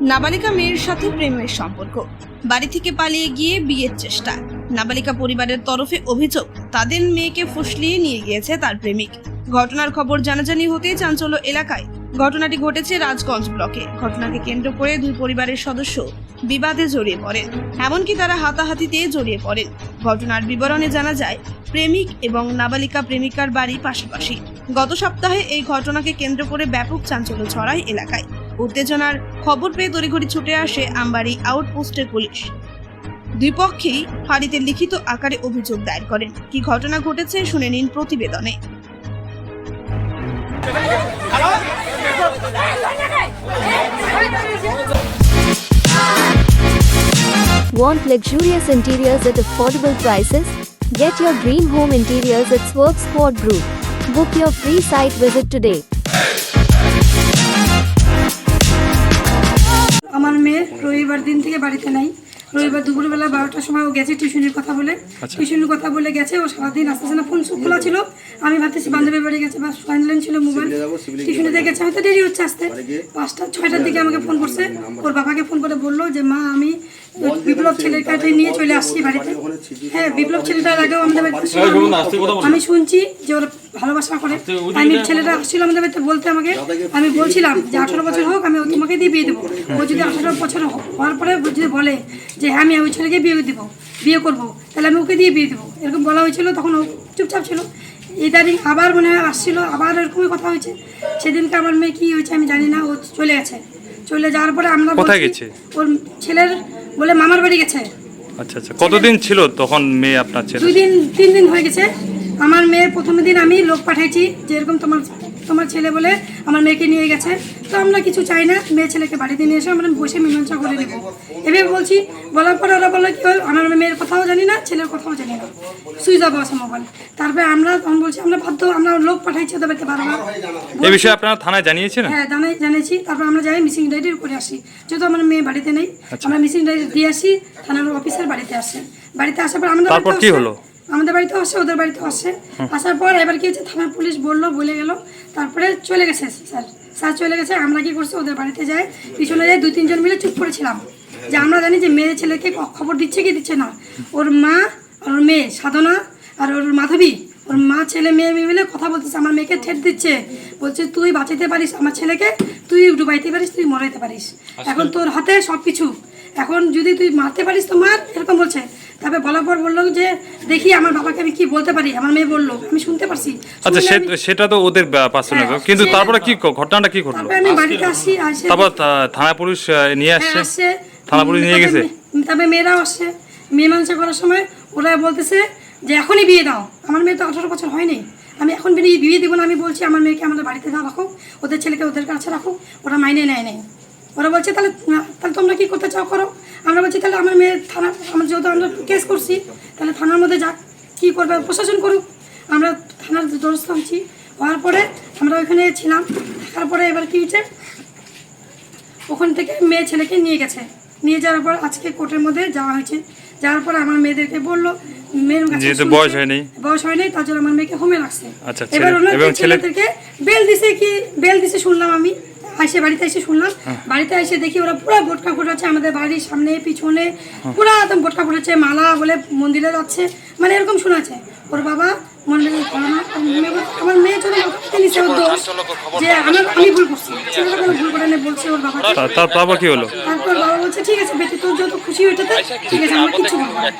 নাবালিকা মেয়ের সাথে প্রেমের সম্পর্ক। বাড়ি থেকে পালিয়ে গিয়ে বিয়ের চেষ্টা নাবালিকা পরিবারের তরফে অভিযোগ, তাদের মেয়েকে ফুসলিয়ে নিয়ে গিয়েছে তার প্রেমিক। ঘটনার খবর জানাজানি হতেই চাঞ্চল্য এলাকায়। ঘটনাটি ঘটেছে রাজগঞ্জ ব্লকে। ঘটনাকে কেন্দ্র করে দুই পরিবারের সদস্য বিবাদে জড়িয়ে পড়েন। এমনকি তারা হাতাহাতিতে জড়িয়ে পড়েন। ঘটনার বিবরণে জানা যায়, প্রেমিক এবং নাবালিকা প্রেমিকার বাড়ি পাশাপাশি। গত সপ্তাহে এই ঘটনাকে কেন্দ্র করে ব্যাপক চাঞ্চল্য ছড়ায় এলাকায়। উত্তেজনার খবর পেয়ে তড়িঘড়ি ছুটে আসে আমবাড়ি আউটপোস্টের পুলিশ দুই পক্ষেই ফাঁড়িতে লিখিত আকারে অভিযোগ দায়ের করেন কি ঘটনা ঘটেছে শুনে নিন প্রতিবেদনে Want luxurious interiors at affordable prices? Get your dream home interiors at Swerve Sport Group. Book your free site visit today. রবিবার দিন থেকে বাড়িতে নাই রবিবার দুপুরবেলা বারোটার সময় ও গেছে টিউশনির কথা বলে টিউশনির কথা বলে গেছে ও সারাদিন আসতেছে না ফোন খোলা ছিল আমি ভাবতেছি বান্ধবীর বাড়ি গেছে বা ফাইনাল ছিল মোবাইল টিউশনিতে গেছে হয়তো দেরি হচ্ছে আসতে পাঁচটা ছয়টার দিকে আমাকে ফোন করছে ওর বাবাকে ফোন করে বলল যে মা আমি বিপ্লব ছেলের কাছে নিয়ে চলে আসছি বাড়িতে হ্যাঁ বিপ্লব ছেলেটার আগেও আমাদের বাড়িতে। আমি শুনছি যে ওর ভালোবাসা করে। আমি ছেলেটা আসছিল আমাদের বাড়িতে বলতে আমাকে আমি বলছিলাম যে আঠারো বছর হোক আমি তোমাকে দিয়ে বিয়ে দেবো। ও যদি আঠারো বছর হওয়ার পরে যদি বলে যে হ্যাঁ আমি ওই ছেলেকে বিয়ে দেবো বিয়ে করব তাহলে আমি ওকে দিয়ে বিয়ে দেবো। এরকম বলা হয়েছিল তখন ও চুপচাপ ছিল। ইদানিং আবার মনে হয় আসছিল আবার এরকমই কথা হয়েছে। সেদিনকে আমার মেয়ে কী হয়েছে আমি জানি না ও চলে গেছে। চলে যাওয়ার পরে আমরা কোথায় গেছে? ওর ছেলের বলে মামার বাড়ি গেছে। আচ্ছা আচ্ছা। কতদিন ছিল তখন মেয়ে আপনার ছেলে দুই দিন তিন দিন হয়ে গেছে। আমার মেয়ের প্রথম দিন আমি লোক পাঠাইছি যে এরকম তোমার তোমার ছেলে বলে আমার মেয়েকে নিয়ে গেছে। তো আমরা কিছু চাই না মেয়ে ছেলেকে বাড়িতে নিয়ে এসে আমরা বসে মীমাংসা করে নেব। এভাবে বলছি বলার পরে ওরা বলল কি হল? আমার মেয়ের কথাও জানি না ছেলের কথাও জানি না। সুইচ অফ আছে মোবাইল। তারপরে আমরা তখন বলছি আমরা বাধ্য আমরা লোক পাঠাইছি ওদের বাড়িতে বারবার। এই বিষয়ে আপনারা থানায় জানিয়েছিলেন? হ্যাঁ জানাই জানিয়েছি। তারপর আমরা যাই মিসিং ডায়েরি করে আসি। যেহেতু আমার মেয়ে বাড়িতে নেই আচ্ছা। আমরা মিসিং ডায়েরি দিয়ে আসি থানার অফিসের বাড়িতে আসে। বাড়িতে আসার পর আমরা তারপর কি হলো? আমাদের বাড়িতে আসে ওদের বাড়িতে আসে। আসার পর এবার কি হচ্ছে থানার পুলিশ বলল বলে গেল। তারপরে চলে গেছে স্যার। স্যার চলে গেছে আমরা কি করছি ওদের বাড়িতে যাই। পিছনে যাই দুই তিনজন মিলে চুপ করেছিলাম। যে আমরা জানি যে মেয়ে ছেলেকে ক- খবর দিচ্ছে কি দিচ্ছে না। ওর মা আর ওর মেয়ে সাধনা আর ওর মাধবী ওর মা ছেলে মেয়ে মেয়ে মিলে কথা বলতেছে আমার মেয়েকে ঠেট দিচ্ছে। বলছে তুই বাঁচাতে পারিস আমার ছেলেকে তুই ডুবাইতে পারিস তুই মরাইতে পারিস। এখন তোর হাতে সব কিছু এখন যদি তুই মারতে পারিস তো মার এরকম বলছে। তারপরে বলার পর বলল যে দেখি আমার বাবাকে আমি কি বলতে পারি? আমার মেয়ে বলল আমি শুনতে পারছি। আচ্ছা সেটা তো ওদের পার্সোনাল হ্যাঁ, কিন্তু তারপরে কি ঘটনাটা কি ঘটলো? আমি বাড়িতে আসি তারপর থানা পুলিশ নিয়ে হ্যাঁ, আসছে থানা পুলিশ নিয়ে গেছে। তারপরে মেয়েরাও আসছে মীমাংসা করার সময় ওরা বলতেছে যে এখনই বিয়ে দাও। আমার মেয়ে তো আঠারো বছর হয়নি। আমি এখন বিয়ে বিয়ে দিব না। আমি বলছি আমার মেয়েকে আমাদের বাড়িতে দাও রাখো ওদের ছেলেকে ওদের কাছে রাখো ওরা মাইনে নেয় নেই। ওরা বলছে তাহলে তাহলে তোমরা কি করতে চাও করো? আমরা বলছি তাহলে আমার মেয়ে থানা আমরা যেহেতু আমরা কেস করছি তাহলে থানার মধ্যে যাক কী করবে প্রশাসন করুক। আমরা থানার দরস্থ হচ্ছি। হওয়ার পরে আমরা ওইখানে ছিলাম। থাকার পরে এবার কী হয়েছে? ওখান থেকে মেয়ে ছেলেকে নিয়ে গেছে। নিয়ে যাওয়ার পর আজকে কোর্টের মধ্যে যাওয়া হয়েছে। যাওয়ার পর আমার মেয়েদেরকে বলল মেয়ের কাছে বয়স হয়নি। বয়স হয়নি তার জন্য আমার মেয়েকে হোমে রাখছে। আচ্ছা, এবার ওনার ছেলেদেরকে বেল দিছে কি বেল দিছে শুনলাম আমি। এসে বাড়িতে এসে শুনলাম। হ্যাঁ। বাড়িতে এসে দেখি ওরা পুরো বোটকা ফোটাচ্ছে আমাদের বাড়ির সামনে পিছনে হ্যাঁ। পুরো একদম বোটকা ফোটাচ্ছে মালা বলে মন্দিরে যাচ্ছে। মানে এরকম শোনাচ্ছে। ওর বাবা মনে হয় ভালো না, আমার মেয়ে বলে- আমার মেয়ে চলে নিছে ওর দোষ যে আমার আমি ভুল করছি। ছেলেটা ভুল করে নেই বলছে ওর বাবা। তার তারপর কি হলো? তারপর বাবা বলছে ঠিক আছে বেটি তোর যত খুশি হইতেতে ঠিক আছে আমরা কিছু বলব না।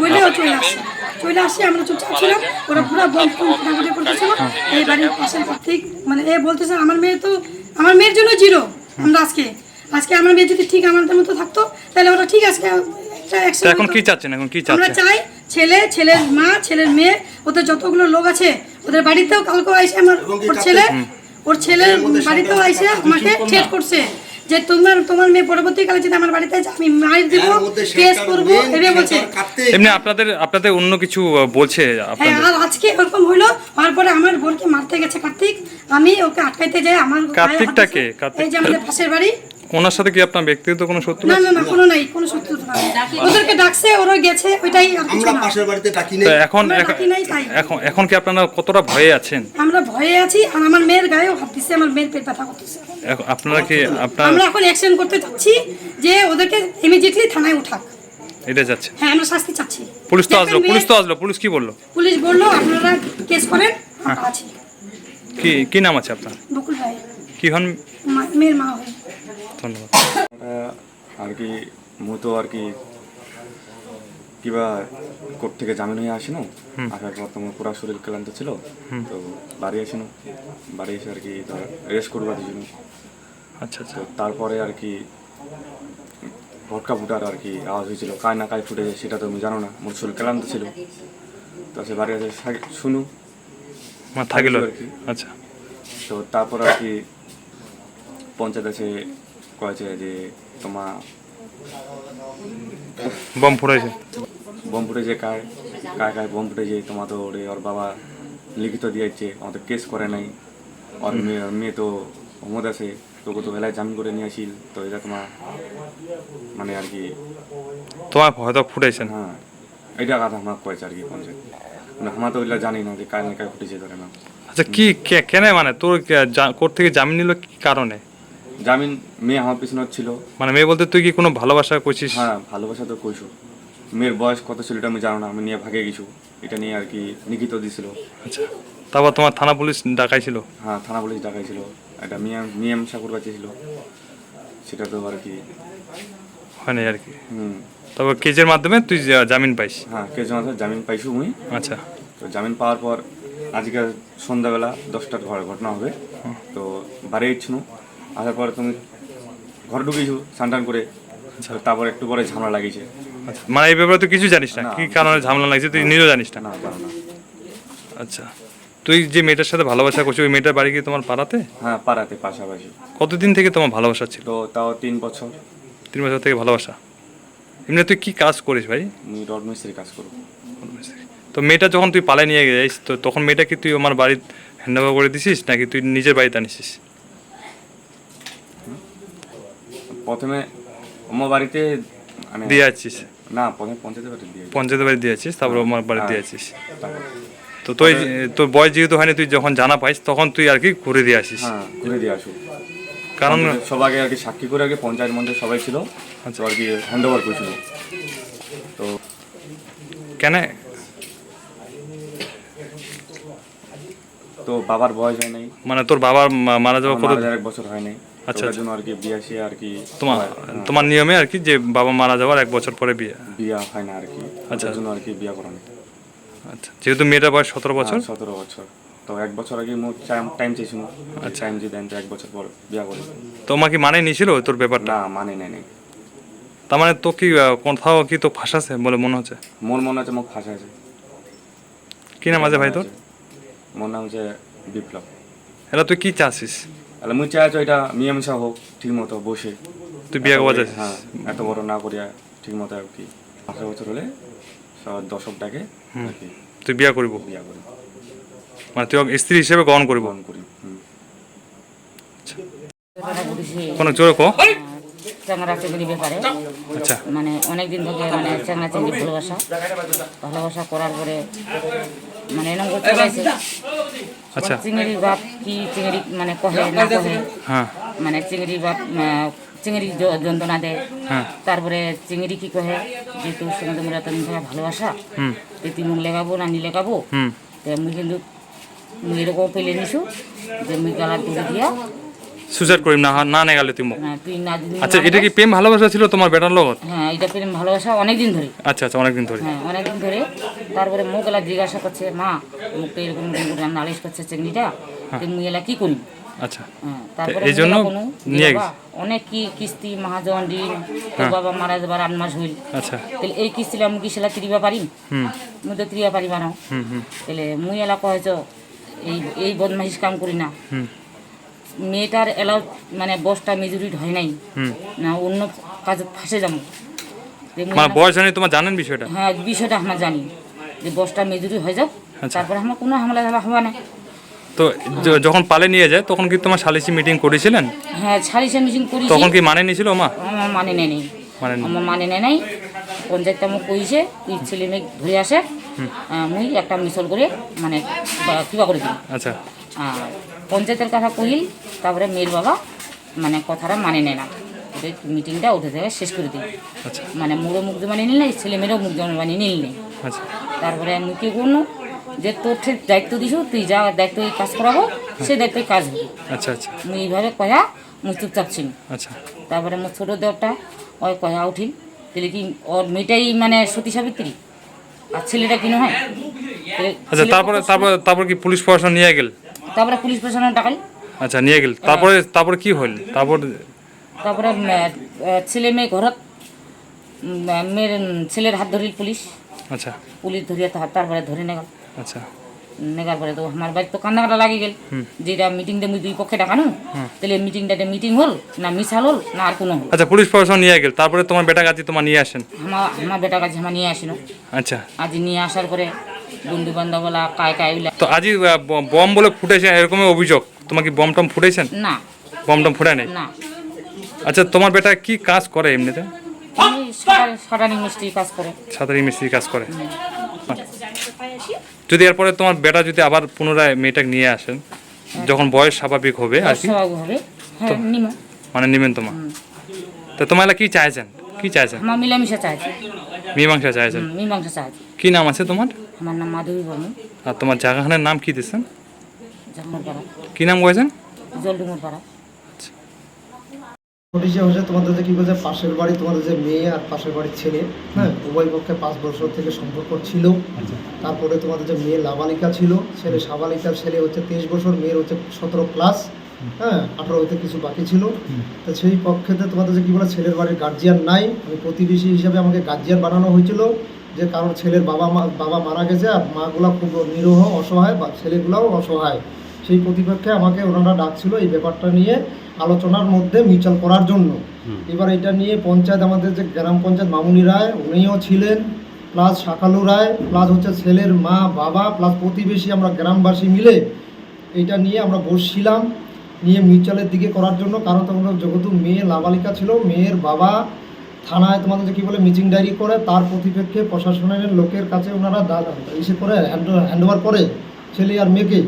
বলে ও চলে আসছে চলে আসছে আমরা চুপচাপ ছিলাম। ওরা পুরো বম ফুটাফুটি করতেছিল এই বাড়ির পাশের ঠিক মানে এ বলতেছে আমার মেয়ে তো আমার মেয়ের জন্য জিরো আমরা আজকে। আজকে আমার মেয়ে যদি ঠিক আমাদের মতো থাকতো তাহলে ওরা ঠিক আজকে এখন কি চাচ্ছেন? এখন কি আমরা চাই ছেলে ছেলের মা ছেলের মেয়ে ওদের যতগুলো লোক আছে ওদের বাড়িতেও কালকেও আইসে আমার ওর ছেলে ওর ছেলের বাড়িতেও আইসে আমাকে ঠেট করছে। যে তোমার তোমার মেয়ে পরবর্তীকালে যদি আমার বাড়িতে যায় আমি মার দিব সে কেস করব এভাবে বলছে এমনি আপনাদের আপনাদের অন্য কিছু বলছে হ্যাঁ আপনাদের আর আজকে এরকম হলো তারপরে পরে আমার বোনকে মারতে গেছে কার্তিক আমি ওকে আটকাইতে যাই আমার গায়ে হাত কার্তিকটা দিছে। কে? কার্তিক- এই যে আমাদের পাশের বাড়ি ওনার সাথে কি আপনার ব্যক্তিগত কোনো শত্রু না না না কোনো নাই কোনো শত্রুতা নাই ওদেরকে ডাকছে ওরা গেছে ওইটাই আমরা পাশের বাড়িতে ডাকি নেই। এখন এখন-। এখন এখন কি আপনারা কতটা ভয়ে আছেন? আমরা ভয়ে আছি আর আমার মেয়ের গায়েও হাত দিচ্ছে আমার মেয়ের পেট ব্যথা করতেছে। এখন আপনারা কি আপনার আমরা এখন অ্যাকশন করতে চাচ্ছি যে ওদেরকে ইমিডিয়েটলি থানায় উঠাক। এটা যাচ্ছে। হ্যাঁ আমরা শাস্তি চাচ্ছি। পুলিশ তো আসলো পুলিশ তো আসলো পুলিশ কি বলল? পুলিশ বলল আপনারা কেস করেন হ্যাঁ। আছি। কি কি নাম আছে আপনার? বকুল ভাই। কি হন? মা- মেয়ের মা হয়ে। ধন্যবাদ। আর কি মু তো আর কি কিবা কোর্ট থেকে জামিন হয়ে আসিনো। আসার পর তোমার পুরা শরীর ক্লান্ত ছিল। তো বাড়ি আসিনো। বাড়ি এসে আর কি রেস্ট করবার দিয়েছিল আচ্ছা আচ্ছা। তারপরে আর কি ভটকা ফুটার আর কি আওয়াজ হয়েছিল। কায় না কায় ফুটে সেটা তো আমি জানো না। মোর শরীর ক্লান্ত ছিল। তো সে বাড়ি এসে শা- শুনু। মা থাকিল? আর কি। আচ্ছা। তো তারপর আর কি পঞ্চায়েত কয়েছে যে তোমার বম ফুটাইছে বম ফুটে যে কায় কায় কায় বম ফুটে যে তোমার তো ওরে ওর বাবা লিখিত দিয়েছে আমাদের কেস করে নাই ওর মেয়ে মেয়ে তো হোমদ আছে তোকে তো বেলায় জামিন করে নিয়ে আসিল তো এটা তোমার মানে আর কি তোমার হয়তো ফুটাইছেন হ্যাঁ এটা কথা আমার কয়েছে আর কি পঞ্চায়েত মানে আমার তো ওইটা জানি না যে কায় না কায় ফুটেছে ধরে না আচ্ছা কি কে- কেন মানে? তোর কোর্ট থেকে জামিন নিল কি কারণে? জামিন মেয়ে আমার পিছনে ছিল। মানে মেয়ে বলতে তুই কি কোনো ভালোবাসা করছিস হ্যাঁ ভালোবাসা তো কইছো। মেয়ের বয়স কত ছিল এটা আমি জানো না আমি নিয়ে ভাগে গেছি। এটা নিয়ে আর কি লিখিত দিছিল। আচ্ছা তারপর তোমার থানা পুলিশ ডাকাইছিল? হ্যাঁ থানা পুলিশ ডাকাইছিল। একটা মিয়াম মিয়াম সাকুর কাছে ছিল। সেটা তো আর কি হয় হয়নি আর কি। হুম। তারপর কেজের মাধ্যমে তুই জামিন পাইস? হ্যাঁ কেজের মাধ্যমে জামিন পাইছো মুই আচ্ছা। তো জামিন পাওয়ার পর আজকে সন্ধ্যাবেলা দশটার ঘরে ঘটনা হবে। তো বাড়ি ইচ্ছনু আসার পর তুমি ঘরে ঢুকেছো স্নান টান করে তারপর একটু পরে ঝামেলা লাগিয়েছে। আচ্ছা মানে এই ব্যাপারে তো কিছু জানিস না। কি কারণে ঝামেলা লাগছে তুই নিজেও জানিস না? আচ্ছা তুই যে মেয়েটার সাথে ভালোবাসা করছিস ওই মেয়েটার বাড়ি কি তোমার পাড়াতে? হ্যাঁ পাড়াতে পাশাপাশি। কতদিন থেকে তোমার ভালোবাসা ছিল? তো তাও তিন বছর। তিন বছর থেকে ভালোবাসা? এমনি তুই কি কাজ করিস ভাই? আমি রড মিস্ত্রি কাজ করব। তো মেয়েটা যখন তুই পালে নিয়ে গেছিস তো তখন মেয়েটা কি তুই আমার বাড়ি হ্যান্ড ওভার করে দিছিস নাকি তুই নিজের বাড়িতে আনিসিস? প্রথমে আমার বাড়িতে মানে দিয়ে আছিস না প্রথমে পঞ্চায়েত বাড়ি দিয়ে পঞ্চায়েতের বাড়ি দিয়ে আছিস তারপর আমার বাড়ি দিয়ে আছিস তো তুই তোর বয়স যেহেতু হয়নি তুই যখন জানা পাইস তখন তুই আর কি ঘুরে দিয়ে আসিস। হ্যাঁ ঘুরে দিয়ে আসুক কারণ সবাইকে আর কি সাক্ষী করে আগে পঞ্চায়েত মঞ্চে সবাই ছিল। তো আর কি হ্যান্ড ওভার করেছিল। তো কেন? তো বাবার বয়স হয় নাই। মানে তোর বাবার মারা যাওয়া কত এক বছর হয় নাই। আচ্ছা, আচ্ছা। জন্য আর কি বিয়ে আর কি তোমার হ্যাঁ, তোমার নিয়মে আর কি যে বাবা মারা যাওয়ার এক বছর পরে বিয়ে? বিয়ে হয় না আর কি। আচ্ছা। জন্য আর কি বিয়ে করানো। আচ্ছা যেহেতু মেয়েটার বয়স সতেরো বছর? সতেরো বছর। তো এক বছর আগে মোট টাইম চেয়েছিল আচ্ছা। টাইম যে দেন তো এক বছর পর বিয়ে করে। তোমার কি মানে নিয়েছিল তোর ব্যাপারটা? না মানে নেই নেই তার মানে তো কি কোথাও কি তো ফাঁসাছে বলে মনে হচ্ছে? মোর মনে হচ্ছে মুখ ফাঁসা আছে। কি নাম আছে ভাই তোর? মোর নাম হচ্ছে বিপ্লব। এটা তুই কি চাচ্ছিস? তাহলে মুই চাইছো এটা মীমাংসা হোক ঠিক মতো বসে। তুই বিয়ে করবা হ্যাঁ এত বড় না করিয়া ঠিক মতো আর কি। আঠারো বছর হলে দশকটাকে তুই বিয়ে করব? বিয়া করি। মানে তুই স্ত্রী হিসেবে গ্রহণ করব? গ্রহণ করি হুম। কোনো জোরে কো? চ্যাংরা চিংড়ি ব্যাপারে। আচ্ছা। মানে অনেক দিন থেকে মানে চ্যাংরা চিংড়ি ভালোবাসা। ভালোবাসা করার পরে মানে এরকম করতে আসে আচ্ছা। চিংড়ির বাপ কি চিংড়ি মানে কহে না কহে? হ্যাঁ। মানে চিংড়ির বাপ চিংড়ি যন্ত্রণা দেয়। হ্যাঁ। তারপরে চিংড়ি কি কহে? যে তোর সঙ্গে তোমরা তুমি তোমার ভালোবাসা তো যে তুই মুখ লেগাবো না নি লেগাবো তো আমি কিন্তু মুই এরকম পেলে নিছু যে মুই গলার দূরে দিয়া সুসাইড করিম না না নে গেলে তুই মুখ। হ্যাঁ, তুই না আচ্ছা এটা কি প্রেম ভালোবাসা ছিল তোমার বেটার লগত? হ্যাঁ এটা প্রেম ভালোবাসা অনেক দিন ধরে। আচ্ছা আচ্ছা অনেকদিন ধরে। হ্যাঁ অনেকদিন ধরে। তারপরে মুখ এলা জিজ্ঞাসা করছে মা মুখটা এরকম করে নালিশ করছে চিংড়িটা তো মুই এলা কি করি আচ্ছা। হ্যাঁ তারপরে এই জন্য নিয়ে বাবা, অনেক কি কিস্তি মহাজন ঋণ তোর হ্যাঁ। বাবা মারা যাবার আট মাস হইল। আচ্ছা। তাহলে এই কিস্তিটা আমি কি সেলা তিরিবা পারি হুম। মুই তো তিরিবা পারিবা না। হুম হুম। তাহলে মুই এলা কহেছ এই এই বদমাইশ কাম করি না। হুম। মেয়েটার এলাও মানে বসটা মেজরিট হয় নাই। না অন্য কাজে ফাঁসে যাব। মানে বয়স জানি তোমার জানেন বিষয়টা? হ্যাঁ বিষয়টা আমরা জানি। যে বসটা মেজুরি হয়ে যাক আচ্ছা। তারপরে আমার কোনো হামলা ঝামলা হবে না। তো যখন পালে নিয়ে যায় তখন কি তোমার সালিসি মিটিং করেছিলেন? হ্যাঁ সালিসি মিটিং করি তখন কি মানে নিয়েছিল মা? আমার মানে নেই নেই। মানে নি- আমার মানে নেই নাই। পঞ্চায়েত মোক কইছে তুই ছেলে মেয়ে ধরে আসে। আহ, মুই একটা মিসল করে মানে কিবা করে দিই। আচ্ছা। আর পঞ্চায়েতের কথা কহিল তারপরে মেয়ের বাবা মানে কথাটা মানে নেয় না। মিটিংটা উঠে থেকে শেষ করে দিই আচ্ছা। মানে মোড়ো মুখ মানে নিল নাই ছেলে মেয়েরও মুখ মানে নিল নেই। আচ্ছা। তারপরে আমি কি করল যে তোর ঠিক দায়িত্ব দিছ তুই যা দায়িত্ব এই কাজ করাবো সে দায়িত্বে কাজ হবে। আচ্ছা আচ্ছা। মুই এইভাবে কয়া মুই চুপচাপ ছিল। আচ্ছা। তারপরে মোর ছোটো দেওয়ারটা ওই কয়া উঠিল তাহলে কি ওর মেয়েটাই মানে সতী সাবিত্রী? আর ছেলেটা কি নয়? তাহলে আচ্ছা তারপরে তারপরে তারপর কি পুলিশ প্রশাসন নিয়ে গেল? তারপরে পুলিশ প্রশাসনের টাকাল আচ্ছা নিয়ে গেল। তারপরে তারপরে কি হল তারপর তারপরে ছেলে মেয়ে ঘরত মেয়ের ছেলের হাত ধরিল পুলিশ। আচ্ছা। পুলিশ ধরিয়া তাহার তারপরে ধরে নেগাল। আচ্ছা। নেগার পরে তো আমার বাড়ি তো কান্নাকাটা লাগি গেল। যেটা মিটিংটা মুই দুই পক্ষে ডাকানো তাহলে মিটিংটাতে মিটিং হল না মিসাল হল না আর কোনো আচ্ছা পুলিশ প্রশাসন নিয়ে গেল। তারপরে তোমার বেটা কাছে তোমার নিয়ে আসেন? আমার আমার বেটা কাছে আমার নিয়ে আসিল। আচ্ছা। আজ নিয়ে আসার পরে বন্ধু বান্ধবলা কায় কায় তো আজই বম বলে ফুটেছে এরকমই অভিযোগ। তোমার কি বম টম ফুটেছেন না। বম টম নেই? না। আচ্ছা তোমার বেটা কি কাজ করে এমনিতে? আমি সাঁতার সাঁটারি মিষ্টি কাজ করে। সাঁতারি মিস্ত্রি কাজ করে। যদি এরপরে তোমার বেটা যদি আবার পুনরায় মেয়েটাকে নিয়ে আসেন যখন বয়স স্বাভাবিক হবে আর কি হ্যাঁ মানে নিবেন তোমার তো তোমার কি চাইছেন? কি চাইছেন? আমার মিলামিশা চাইছি। মীমাংসা চাইছেন? মীমাংসা চাইছি। কি নাম আছে তোমার? আমার নাম মাধবী বর্মন আর তোমার জায়গাখানের নাম কি দিয়েছেন? জামুরপাড়া কি নাম বলেছেন জলডুমুর পাড়া। ঘটেছে হচ্ছে তোমাদের যে কি বলছে পাশের বাড়ি তোমাদের যে মেয়ে আর পাশের বাড়ির ছেলে হ্যাঁ উভয় পক্ষে পাঁচ বছর থেকে সম্পর্ক ছিল। তারপরে তোমাদের যে মেয়ে লাবালিকা ছিল ছেলে সাবালিকার ছেলে হচ্ছে তেইশ বছর মেয়ের হচ্ছে সতেরো প্লাস হ্যাঁ আঠারো হইতে কিছু বাকি ছিল। তো সেই পক্ষেতে তোমাদের যে কি বলে ছেলের বাড়ির গার্জিয়ান নাই। আমি প্রতিবেশী হিসাবে আমাকে গার্জিয়ান বানানো হয়েছিল। যে কারণ ছেলের বাবা মা বাবা মারা গেছে আর মাগুলা খুব নিরহ অসহায় বা ছেলেগুলাও অসহায়। সেই প্রতিপক্ষে আমাকে ওনারা ডাকছিল এই ব্যাপারটা নিয়ে আলোচনার মধ্যে মিউচুয়াল করার জন্য। এবার এটা নিয়ে পঞ্চায়েত আমাদের যে গ্রাম পঞ্চায়েত মামুনি রায় উনিও ছিলেন প্লাস শাকালু রায় প্লাস হচ্ছে ছেলের মা বাবা প্লাস প্রতিবেশী আমরা গ্রামবাসী মিলে এটা নিয়ে আমরা বসছিলাম নিয়ে মিউচুয়ালের দিকে করার জন্য। কারণ তখন যেহেতু মেয়ে নাবালিকা ছিল মেয়ের বাবা থানায় তোমাদের যে কী বলে মিটিং ডায়েরি করে তার প্রতিপক্ষে প্রশাসনের লোকের কাছে ওনারা ইসে করে হ্যান্ড ওভার করে ছেলে আর মেয়েকে।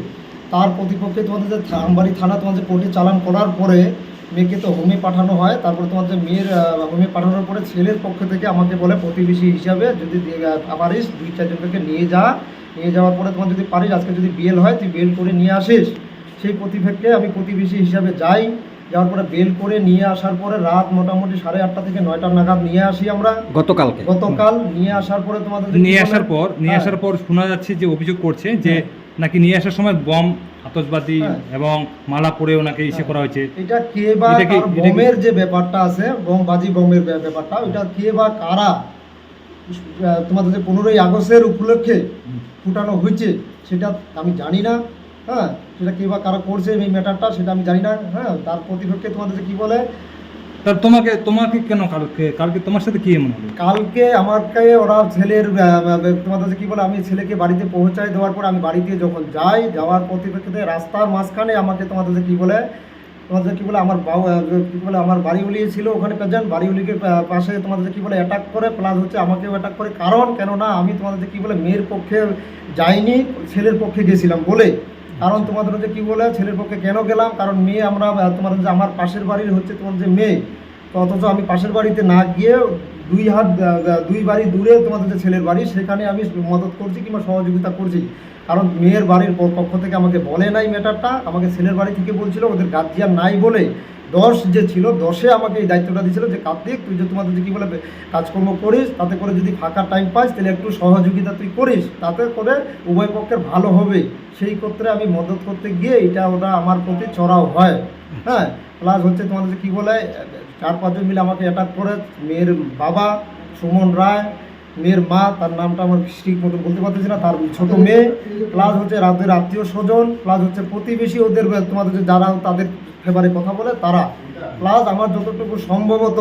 তার প্রতিপক্ষে তোমাদের যে আমবাড়ি থানা তোমাদের কোর্টে চালান করার পরে মেয়েকে তো হোমে পাঠানো হয়, তারপরে তোমাদের মেয়ের হোমে পাঠানোর পরে ছেলের পক্ষ থেকে আমাকে বলে প্রতিবেশী হিসাবে যদি পারিস দুই চারজনকে নিয়ে যা, নিয়ে যাওয়ার পরে তোমার যদি পারিস, আজকে যদি বিয়েল হয় তুই বিয়েল করে নিয়ে আসিস। সেই প্রতিপক্ষে আমি প্রতিবেশী হিসাবে যাই যাওয়ার পরে বেল করে নিয়ে আসার পরে রাত মোটামুটি সাড়ে আটটা থেকে নয়টা নাগাদ নিয়ে আসি আমরা। গতকালকে। গতকাল নিয়ে আসার পরে তোমাদের নিয়ে আসার পর নিয়ে হ্যাঁ। আসার পর শোনা যাচ্ছে যে অভিযোগ করছে যে নাকি নিয়ে আসার সময় বম আতসবাজি হ্যাঁ। এবং মালা পরে ওনাকে ইসে করা হয়েছে। এটা কে বা এটা এটা বোমের যে ব্যাপারটা আছে বোম বাজি বোমের ব্যাপারটা ওইটা কে বা কারা তোমাদের যে পনেরোই আগস্টের উপলক্ষে ফুটানো হয়েছে সেটা আমি জানি না। হ্যাঁ সেটা কে বা কারা করছে এই ম্যাটারটা সেটা আমি জানি না হ্যাঁ তার প্রতিপক্ষে তোমাদের যে কি বলে? তা তোমাকে তোমাকে কেন কালকে কালকে তোমার সাথে কি এমন হলো? কালকে আমাকে ওরা ছেলের তোমাদের কি বলে আমি ছেলেকে বাড়িতে পৌঁছায় দেওয়ার পর আমি বাড়িতে যখন যাই যাওয়ার প্রতিপক্ষে রাস্তার মাঝখানে আমাকে তোমাদের কি বলে তোমাদের কি বলে আমার কি বলে আমার বাড়ি বাড়িউলি ছিল ওখানে প্রেজেন্ট বাড়িউলিকে পাশে তোমাদের কি বলে অ্যাটাক করে প্লাস হচ্ছে আমাকেও অ্যাটাক করে। কারণ কেননা আমি তোমাদের কি বলে মেয়ের পক্ষে যাইনি ছেলের পক্ষে গেছিলাম বলে কারণ তোমাদের হচ্ছে কী বলে, ছেলের পক্ষে কেন গেলাম? কারণ মেয়ে আমরা তোমার যে আমার পাশের বাড়ির হচ্ছে তোমার যে মেয়ে, তো অথচ আমি পাশের বাড়িতে না গিয়ে দুই হাত দুই বাড়ি দূরে তোমাদের যে ছেলের বাড়ি, সেখানে আমি মদত করছি কিংবা সহযোগিতা করছি। কারণ মেয়ের বাড়ির পক্ষ থেকে আমাকে বলে নাই ম্যাটারটা, আমাকে ছেলের বাড়ি থেকে বলছিল, ওদের গার্জিয়ান নাই বলে দশ যে ছিল, দশে আমাকে এই দায়িত্বটা দিয়েছিল যে কার্তিক তুই যে তোমাদের কী বলে, কাজকর্ম করিস, তাতে করে যদি ফাঁকা টাইম পাস, তাহলে একটু সহযোগিতা তুই করিস, তাতে করে উভয় পক্ষের ভালো হবে সেই ক্ষেত্রে আমি মদত করতে গিয়ে এটা ওটা আমার প্রতি চড়াও হয়। হ্যাঁ প্লাস হচ্ছে তোমাদের কী বলে, চার পাঁচজন মিলে আমাকে অ্যাটাক করে, মেয়ের বাবা সুমন রায়, মেয়ের মা, তার নামটা আমার ঠিক মতো বলতে পারতেছি না, তার ছোট মেয়ে প্লাস হচ্ছে রাতের আত্মীয় স্বজন প্লাস হচ্ছে প্রতিবেশী ওদের, তোমাদের যারা, তাদের ফেভারে কথা বলে তারা। প্লাস আমার যতটুকু সম্ভবত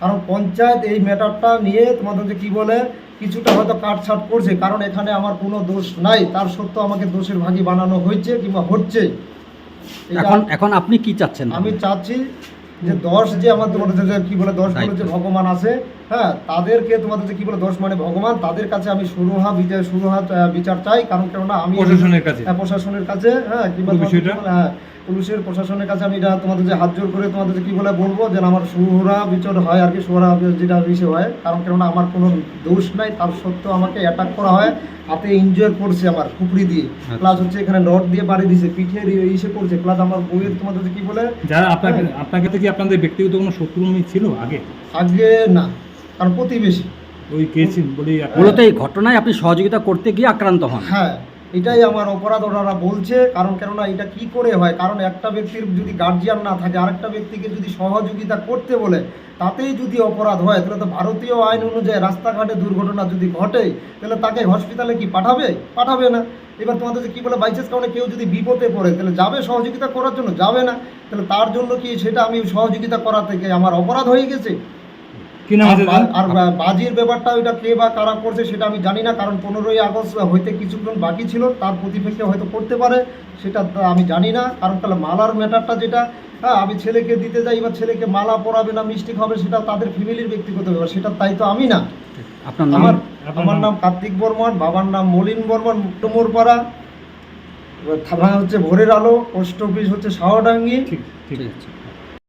কারণ পঞ্চায়েত এই ম্যাটারটা নিয়ে তোমাদের যে কি বলে কিছুটা হয়তো কাটছাট করছে কারণ এখানে আমার কোনো দোষ নাই তার সত্ত্বেও আমাকে দোষের ভাগী বানানো হয়েছে কিংবা হচ্ছে। এখন এখন আপনি কি চাচ্ছেন? আমি চাচ্ছি যে দশ যে আমার তোমাদের যে কি বলে দশ বলে যে ভগবান আছে হ্যাঁ তাদেরকে তোমাদের যে কি বলে দশ মানে ভগবান তাদের কাছে আমি শুরু সুরহা বিচার সুরহা আহ, বিচার চাই কারণ কেননা আমি প্রশাসনের কাছে। হ্যাঁ, প্রশাসনের কাছে হ্যাঁ কিংবা হ্যাঁ পুলিশের প্রশাসনের কাছে আমি এটা তোমাদের যে হাত জোর করে তোমাদের কি বলে বলব যে আমার সুহরা বিচর হয় আর কি সুহরা যেটা বিষয় হয়। কারণ কেননা আমার কোনো দোষ নাই তার সত্ত্বেও আমাকে অ্যাটাক করা হয় হাতে ইনজয় করছে আমার খুপড়ি দিয়ে। প্লাস হচ্ছে এখানে নট দিয়ে বাড়ি দিয়েছে পিঠে ইসে করছে। প্লাস আমার বইয়ের তোমাদের কি বলে? যারা আপনাকে আপনাকে থেকে আপনাদের ব্যক্তিগত কোনো শত্রু ছিল আগে? আগে না কারণ প্রতিবেশী। ওই কেস বলেই মূলত এই ঘটনায় আপনি সহযোগিতা করতে গিয়ে আক্রান্ত হন। হ্যাঁ। এটাই আমার অপরাধ ওনারা বলছে, কারণ কেননা এটা কি করে হয়? কারণ একটা ব্যক্তির যদি গার্জিয়ান না থাকে, আরেকটা ব্যক্তিকে যদি সহযোগিতা করতে বলে, তাতেই যদি অপরাধ হয়, তাহলে তো ভারতীয় আইন অনুযায়ী রাস্তাঘাটে দুর্ঘটনা যদি ঘটে তাহলে তাকে হসপিটালে কি পাঠাবে? পাঠাবে না। এবার তোমাদের কি বলে বাইচান্স কারণে কেউ যদি বিপদে পড়ে, তাহলে যাবে সহযোগিতা করার জন্য? যাবে না। তাহলে তার জন্য কি সেটা আমি সহযোগিতা করা থেকে আমার অপরাধ হয়ে গেছে? কি নাম আছে আর? বা- বা- বাজির ব্যাপারটা ওইটা কে বা কারা করছে সেটা আমি জানি না কারণ পনেরোই আগস্ট হইতে কিছুক্ষণ বাকি ছিল তার প্রতিপক্ষে হয়তো করতে পারে সেটা তো আমি জানি না। কারণ তাহলে মালার ম্যাটারটা যেটা হ্যাঁ আমি ছেলেকে দিতে যাই এবার ছেলেকে মালা পরাবে না মিষ্টি খাবে সেটা তাদের ফ্যামিলির ব্যক্তিগত ব্যাপার সেটা তাই তো আমি না। আপনার আমার আমার নাম? কার্তিক বর্মন বাবার নাম মলিন বর্মন মুক্তমোরপাড়া। থানা হচ্ছে ভোরের আলো পোস্ট অফিস হচ্ছে শাহডাঙ্গি ঠিক আছে